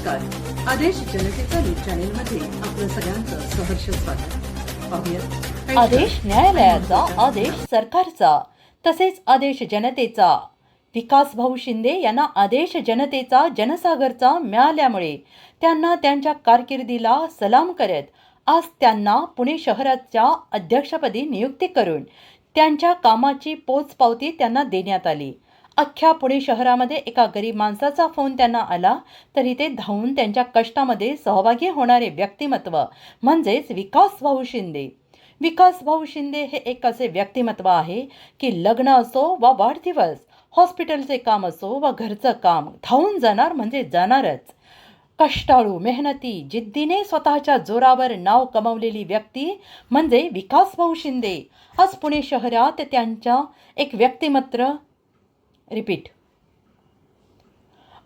आदेश जनतेचा news channel मध्ये आपलं सगळ्यांचं सहर्ष स्वागत. आदेश न्यायालयाचा आदेश सरकारचा. तसेच आदेश जनतेचा. विकास भाऊ शिंदे यांना आदेश जनतेचा जनसागरचा मिळाल्यामुळे त्यांना त्यांच्या कारकिर्दीला सलाम करत आज त्यांना पुणे शहराच्या अध्यक्षपदी नियुक्ती करून त्यांच्या कामाची पोचपावती त्यांना देण्यात आली. अख्ख्या पुणे शहरामध्ये एका गरीब माणसाचा फोन त्यांना आला तरी ते धावून त्यांच्या कष्टामध्ये सहभागी होणारे व्यक्तिमत्व म्हणजेच विकास भाऊ शिंदे. विकास भाऊ शिंदे हे एक असे व्यक्तिमत्व आहे की लग्न असो वा वाढदिवस हॉस्पिटलचे काम असो वा घरचं काम धावून जाणार म्हणजे जाणारच. कष्टाळू मेहनती जिद्दीने स्वतःच्या जोरावर नाव कमावलेली व्यक्ती म्हणजे विकास भाऊ शिंदे. आज पुणे शहरात त्यांच्या एक व्यक्तिमत्व रिपीट.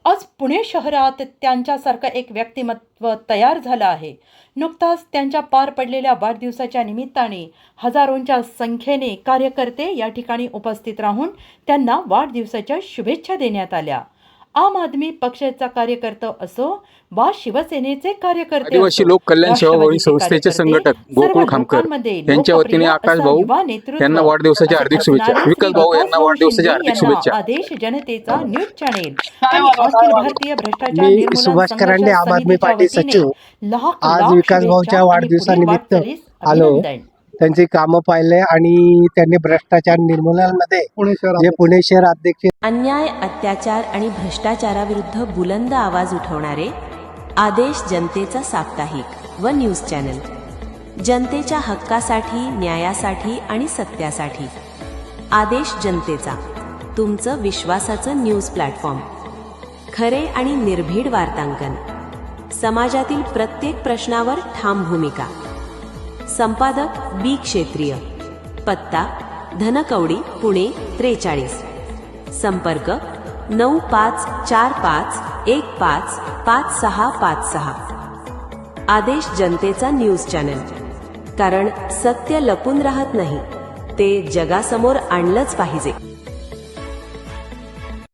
आज पुणे शहरात त्यांच्यासारखं एक व्यक्तिमत्व तयार झालं आहे. नुकताच त्यांच्या पार पडलेल्या वाढदिवसाच्या निमित्ताने हजारोंच्या संख्येने कार्यकर्ते या ठिकाणी उपस्थित राहून त्यांना वाढदिवसाच्या शुभेच्छा देण्यात आल्या. आम आदमी पक्षाचा कार्यकर्ता असो वा शिवसेनेचे कार्यकर्ते आदिवासी लोक कल्याण सेवा भावी राष्ट्रवादीचे संस्थेचे संघटक गोकुळ खामकर यांच्या वतीने आकाश भाऊ यांना वाढदिवसाच्या हार्दिक शुभेच्छा. विकास भाऊ यांना वाढदिवसाच्या हार्दिक शुभेच्छा. आदेश जनतेचा न्यूज चॅनेल. आणि अखिल भारतीय भ्रष्टाचार निर्मूलन सुभाष करांडे, आम आदमी पार्टी सचिव. आज विकास भाऊच्या वाढदिवसानिमित्त. आलो. त्यांची कामं पाहिले आणि त्यांनी भ्रष्टाचार निर्मूलनामध्ये जे पुणे शहर अध्यक्ष अन्याय अत्याचार आणि भ्रष्टाचाराविरुद्ध बुलंद आवाज उठवणारे आदेश जनतेचा साप्ताहिक व न्यूज चॅनल. जनतेच्या हक्कासाठी न्यायासाठी आणि सत्यासाठी. आदेश जनतेचा. तुमचं विश्वासाचं न्यूज प्लॅटफॉर्म. खरे आणि निर्भीड वार्तांकन. समाजातील प्रत्येक प्रश्नावर ठाम भूमिका. संपादक बी क्षेत्रीय. पत्ता धनकवडी पुणे त्रेचाळीस. संपर्क नऊ पाच चार पाच एक पाच पाच सहा पाच सहा. आदेश जनतेचा न्यूज चॅनल. कारण सत्य लपून राहत नाही ते जगासमोर आणलंच पाहिजे.